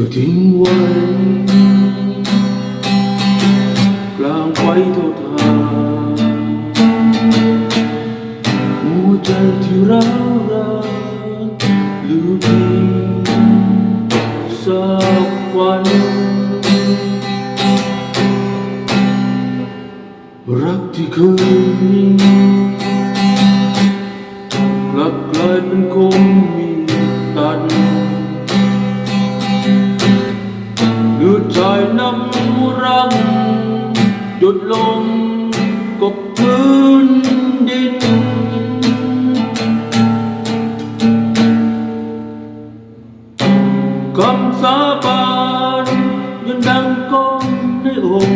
จะทิ้งไว้กลางไฟเท่าทางหัวใจที่ร้าวรานหรือเพียงสักวันรักที่เคยมีกลับกลายเป็นคง ดลงกบพื้นดิน คำสาบานยังดังก้องในอก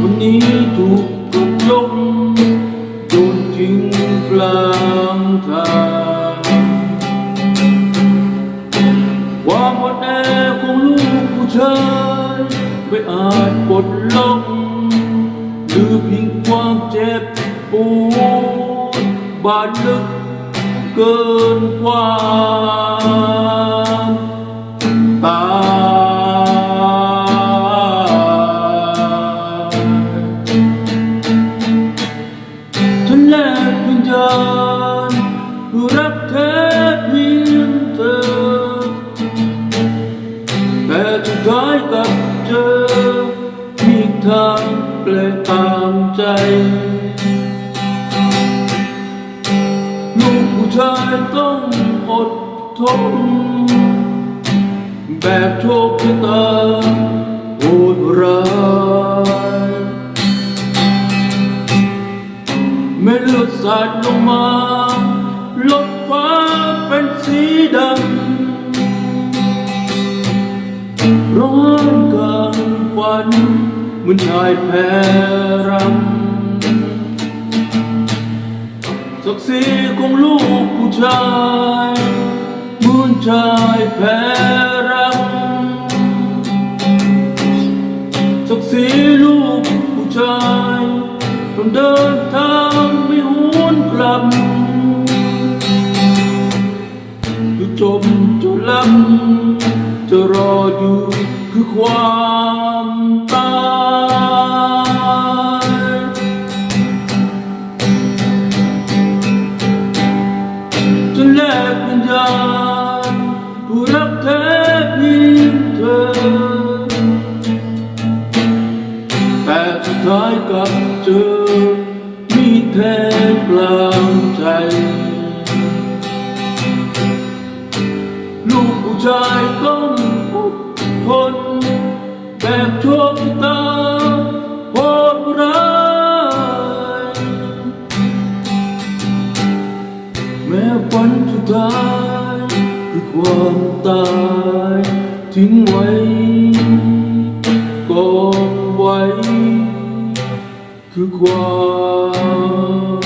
วันนี้ถูกกดลงโยนทิ้งกลางทางความอ่อนแอของลูกผู้ชาย ไม่อาจปลดล็อกหรือเพียงความเจ็บปวดบาดลึกเกินกว่าตายฉันแลกวิญญาณเพื่อรักแท้เพียงเธอแต่สุดท้ายางแปลกตามใจลูกผู้ชายต้องอดทน แบกโชคชะตาโหดร้ายแม่เลือดสาดลงมาลบฟ้าเป็นสีดำร้อนกลางฝัน มือนชายแพรำศักดิ์ศรีของลูกผู้ชายมือนชายแพรักศักดิ์ศรีลูกผู้ชายต้องเดินทางไม่หวนกลับจะจมจะลำจะรออยู่คือความ กวิญญาณผู้รักแท้เพียงเธอ แต่สุดท้ายกลับเจอมีแทงกลางใจลูกผู้ชายต้องอดทนแบกโชคชะตา สุดท้ายคือความตายทิ้งไว้กองไว้คือความ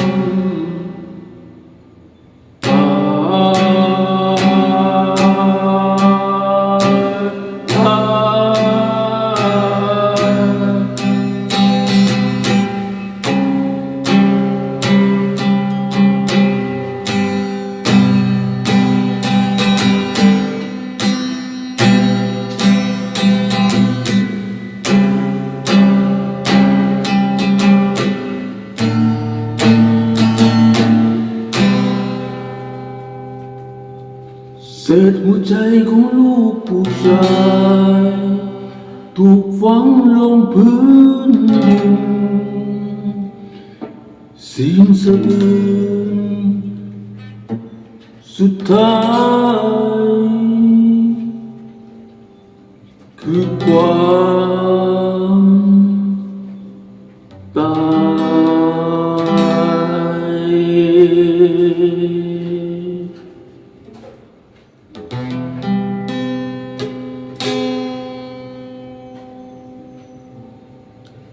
หัวใจของลูกผู้ชายถูกฝังลงพื้นดินสิ้นสะดือสุดท้าย คือความตาย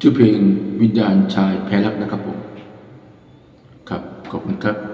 ชื่อเพลงวิญญาณชายแพ้รักนะครับผม ครับ ขอบคุณครับ